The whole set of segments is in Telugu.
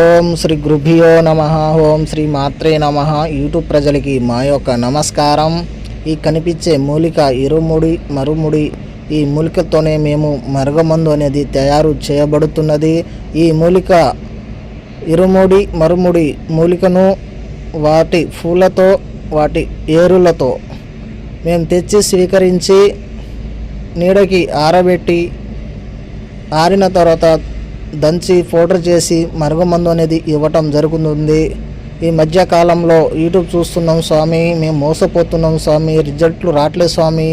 ఓం శ్రీ గృభియో నమ. ఓం శ్రీ మాత్రే నమ. యూట్యూబ్ ప్రజలకి మా యొక్క నమస్కారం. ఈ కనిపించే మూలిక ఇరుముడి మరుముడి ఈ మూలికతోనే మేము మరుగమందు అనేది తయారు చేయబడుతున్నది. ఈ మూలిక ఇరుముడి మరుముడి మూలికను వాటి పూలతో వాటి ఏరులతో మేము తెచ్చి స్వీకరించి నీడకి ఆరబెట్టి ఆరిన తర్వాత దంచి పౌడర్ చేసి మరుగుమందు అనేది ఇవ్వటం జరుగుతుంది. ఈ మధ్య కాలంలో యూట్యూబ్ చూస్తున్నాం స్వామి మేము మోసపోతున్నాం స్వామి రిజల్ట్లు రావట్లేదు స్వామి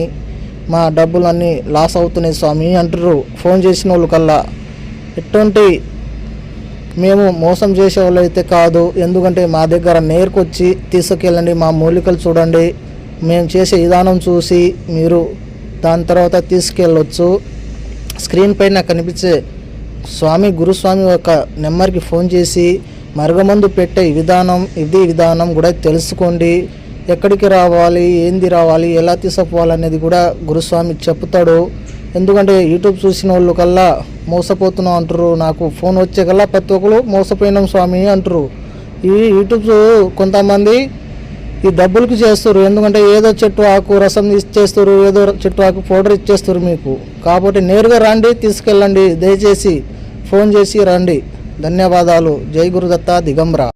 మా డబ్బులన్నీ లాస్ అవుతున్నాయి స్వామి అంటారు ఫోన్ చేసిన వాళ్ళు కల్లా ఎటువంటి మేము మోసం చేసే వాళ్ళు అయితే కాదు. ఎందుకంటే మా దగ్గర నేర్కొచ్చి తీసుకెళ్ళండి మా మూలికలు చూడండి. మేము చేసే విధానం చూసి మీరు దాని తర్వాత తీసుకెళ్ళొచ్చు. స్క్రీన్ పైన కనిపించే స్వామి గురుస్వామి యొక్క నెంబర్కి ఫోన్ చేసి మరగమందు పెట్టే విధానం ఇది విధానం కూడా తెలుసుకోండి. ఎక్కడికి రావాలి ఏంది రావాలి ఎలా తీసుకుపోవాలి అనేది కూడా గురుస్వామి చెప్తాడు. ఎందుకంటే యూట్యూబ్ చూసిన వాళ్ళు కల్లా మోసపోతున్నాం అంటారు నాకు ఫోన్ వచ్చే కల్లా ప్రతి ఒక్కరు మోసపోయినాం స్వామి అంటారు ఈ యూట్యూబ్ కొంతమంది ఈ డబ్బులకు చేస్తారు ఎందుకంటే ఏదో చెట్టు ఆకు రసం ఇచ్చేస్తారు ఏదో చెట్టు ఆకు పౌడర్ ఇచ్చేస్తారు మీకు. కాబట్టి నేరుగా రండి తీసుకెళ్ళండి. దయచేసి ఫోన్ చేసి రండి. ధన్యవాదాలు. జై గురుదత్త దిగంబ్ర.